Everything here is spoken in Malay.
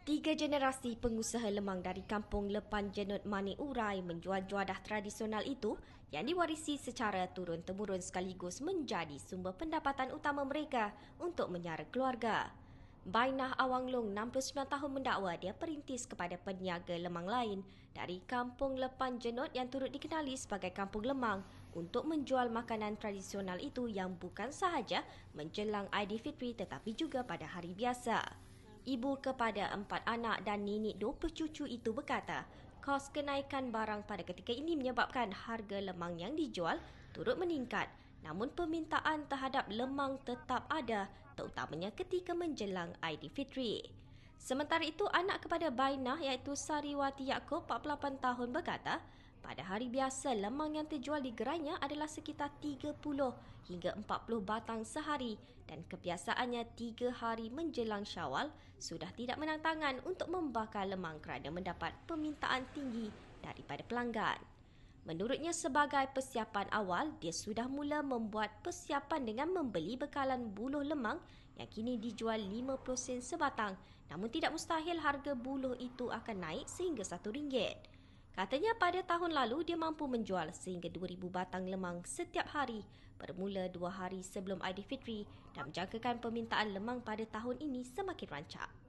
Tiga generasi pengusaha lemang dari kampung Lepan Jenut Mani Urai menjual juadah tradisional itu yang diwarisi secara turun-temurun sekaligus menjadi sumber pendapatan utama mereka untuk menyara keluarga. Bainah Awang Long, 69 tahun mendakwa dia perintis kepada peniaga lemang lain dari kampung Lepan Jenut yang turut dikenali sebagai kampung lemang untuk menjual makanan tradisional itu yang bukan sahaja menjelang Aidilfitri tetapi juga pada hari biasa. Ibu kepada empat anak dan nenek 20 cucu itu berkata, kos kenaikan barang pada ketika ini menyebabkan harga lemang yang dijual turut meningkat. Namun permintaan terhadap lemang tetap ada, terutamanya ketika menjelang Aidilfitri. Sementara itu, anak kepada Bainah iaitu Sariwati Yaakob 48 tahun berkata, pada hari biasa, lemang yang terjual di gerainya adalah sekitar 30 hingga 40 batang sehari dan kebiasaannya tiga hari menjelang syawal sudah tidak menang tangan untuk membakar lemang kerana mendapat permintaan tinggi daripada pelanggan. Menurutnya sebagai persiapan awal, dia sudah mula membuat persiapan dengan membeli bekalan buluh lemang yang kini dijual 50 sen sebatang. Namun tidak mustahil harga buluh itu akan naik sehingga RM1. Katanya pada tahun lalu dia mampu menjual sehingga 2,000 batang lemang setiap hari bermula dua hari sebelum Aidilfitri dan menjangkakan permintaan lemang pada tahun ini semakin rancak.